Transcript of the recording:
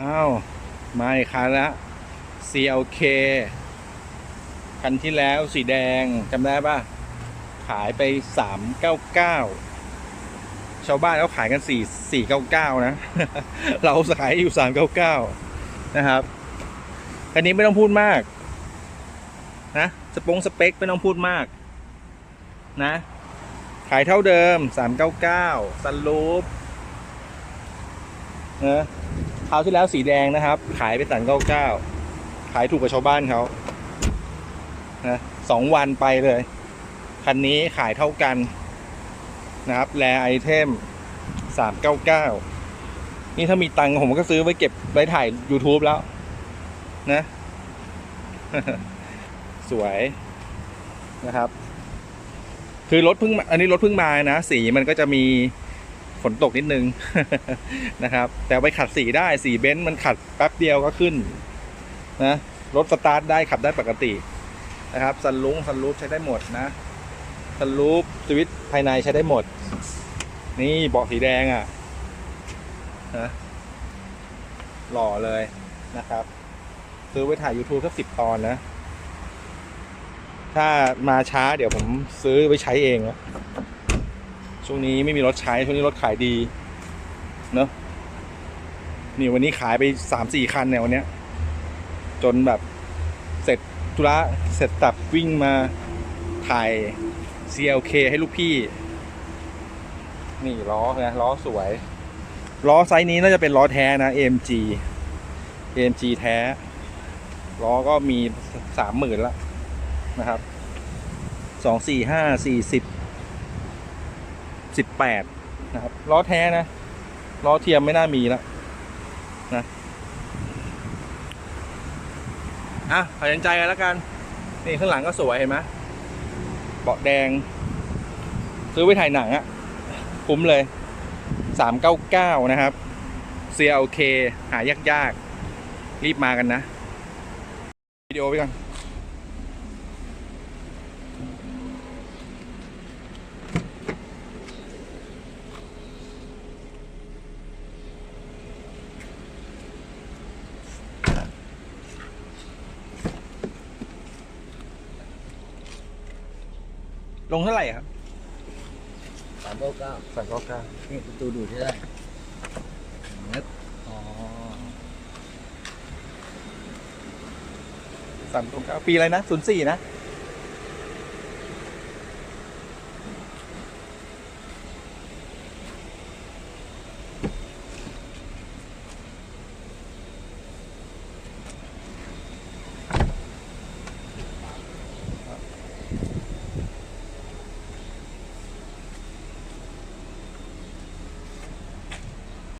อ้าว มาอีกคันละ CLK คันที่แล้วสีแดงจำได้ปะขายไป 399 ชาวบ้านเขาขายกัน 4 499 นะ เราขายอยู่ 399 นะครับ คันนี้ไม่ต้องพูดมาก นะ สปงสเปคไม่ต้องพูดมาก นะ ขายเท่าเดิม 399ซันลูปนะ คราวที่แล้วสีแดงนะครับ ขายไปสัน99ขายถูกกับชาวบ้านเขานะสองวันไปเลย คันนี้ขายเท่ากันนะครับ แลไอเทม399นี่ถ้ามีตังค์ผมก็ซื้อไว้เก็บไว้ถ่าย YouTube แล้ว นะ สวยนะครับ คือรถเพิ่งอันนี้รถเพิ่งมานะ สีมันก็จะมี นตกนิดนึงนะครับ แต่ไปขัดสีได้สีเบนซ์มันขัดแป๊บเดียวก็ขึ้นนะรถสตาร์ทได้ขับได้ปกตินะครับซันลุงซันลูปใช้ได้หมดนะซันลูปสวิตช์ภายในใช้ได้หมด นี่เบาะสีแดงอะ่ะนะหล่อเลยนะครับ ซื้อไว้ถ่าย YouTube สักสิบตอนนะ ถ้ามาช้าเดี๋ยวผมซื้อไว้ใช้เองนะ ช่วงนี้ไม่มีรถใช้ ช่วงนี้รถขายดี เนอะนี่วันนี้ขายไปสามสี่คันเนี่ยวันเนี้ย จนแบบเสร็จธุระเสร็จตับวิ่งมาถ่าย CLK ให้ลูกพี่ นี่ล้อนะล้อสวย ล้อไซส์นี้น่าจะเป็นล้อแท้นะ AMG AMG แท้ ล้อก็มีสามหมื่นละนะครับสองสี่ห้าสี่สิบ สิบแปดนะครับล้อแท้นะล้อเทียมไม่น่ามีแล้วนะอะตัดสินใจกันแล้วกัน นี่ข้างหลังก็สวยเห็นไหมเบาะแดง ซื้อไว้ถ่ายหนังอะคุ้มเลยสามเก้าเก้านะครับ CLK หายากยากๆ รีบมากันนะ วิดีโอไปก่อน ลงเท่าไหร่ครับสามเก้าเก้าสามเก้าเก้านี่ประตูดูดที่ได้นึกอ๋อสามเก้าเก้าปีอะไรนะศูนย์สี่นะศ